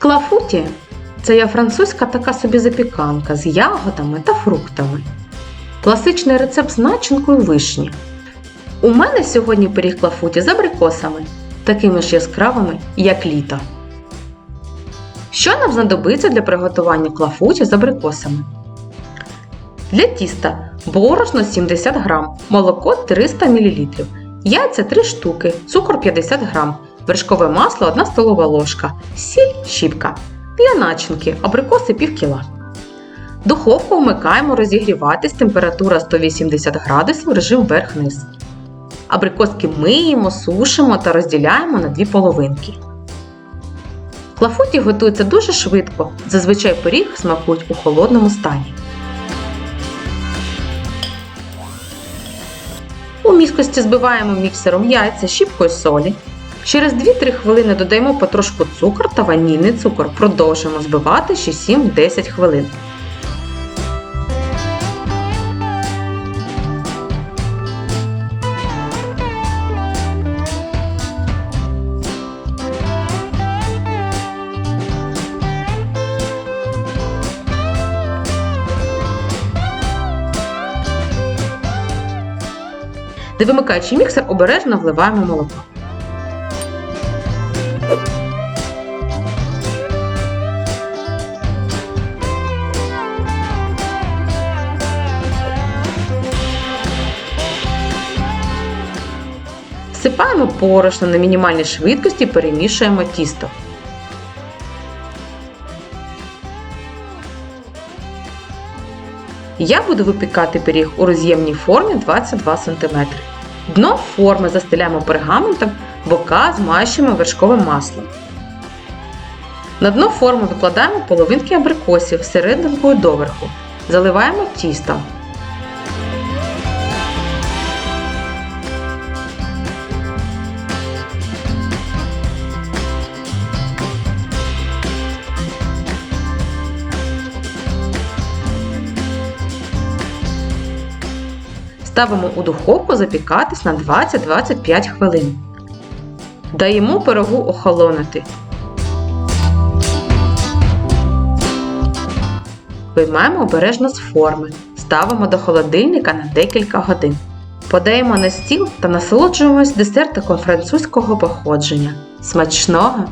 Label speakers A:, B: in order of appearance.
A: Клафуті це є французька така собі запіканка з ягодами та фруктами. Класичний рецепт з начинкою вишні. У мене сьогодні пиріг клафуті з абрикосами, такими ж яскравими, як літо. Що нам знадобиться для приготування клафуті з абрикосами? Для тіста борошно 70 г, молоко 300 мл, яйця 3 штуки, цукор 50 г, вершкове масло 1 столова ложка, сіль щіпка. Для начинки абрикоси пів кіла. Духовку вмикаємо розігріватись температура 180 градусів режим вверх-вниз. Абрикоски миємо, сушимо та розділяємо на дві половинки. Клафуті готується дуже швидко, зазвичай пиріг смакують у холодному стані. У міскості збиваємо міксером яйця щіпкою солі. Через 2-3 хвилини додаємо потрошку цукор та ванільний цукор. Продовжуємо збивати ще 7-10 хвилин. Де вимикаючи міксер, обережно вливаємо молоко. Всипаємо порошно на мінімальній швидкості, перемішуємо тісто. Я буду випікати пиріг у роз'ємній формі 22 см. Дно форми застеляємо пергаментом, бока змащуємо вершковим маслом. На дно форми викладаємо половинки абрикосів серединкою доверху. Заливаємо тістом. Ставимо у духовку запікатись на 20-25 хвилин. Даємо пирогу охолонути. Виймаємо обережно з форми. Ставимо до холодильника на декілька годин. Подаємо на стіл та насолоджуємось десертиком французького походження. Смачного!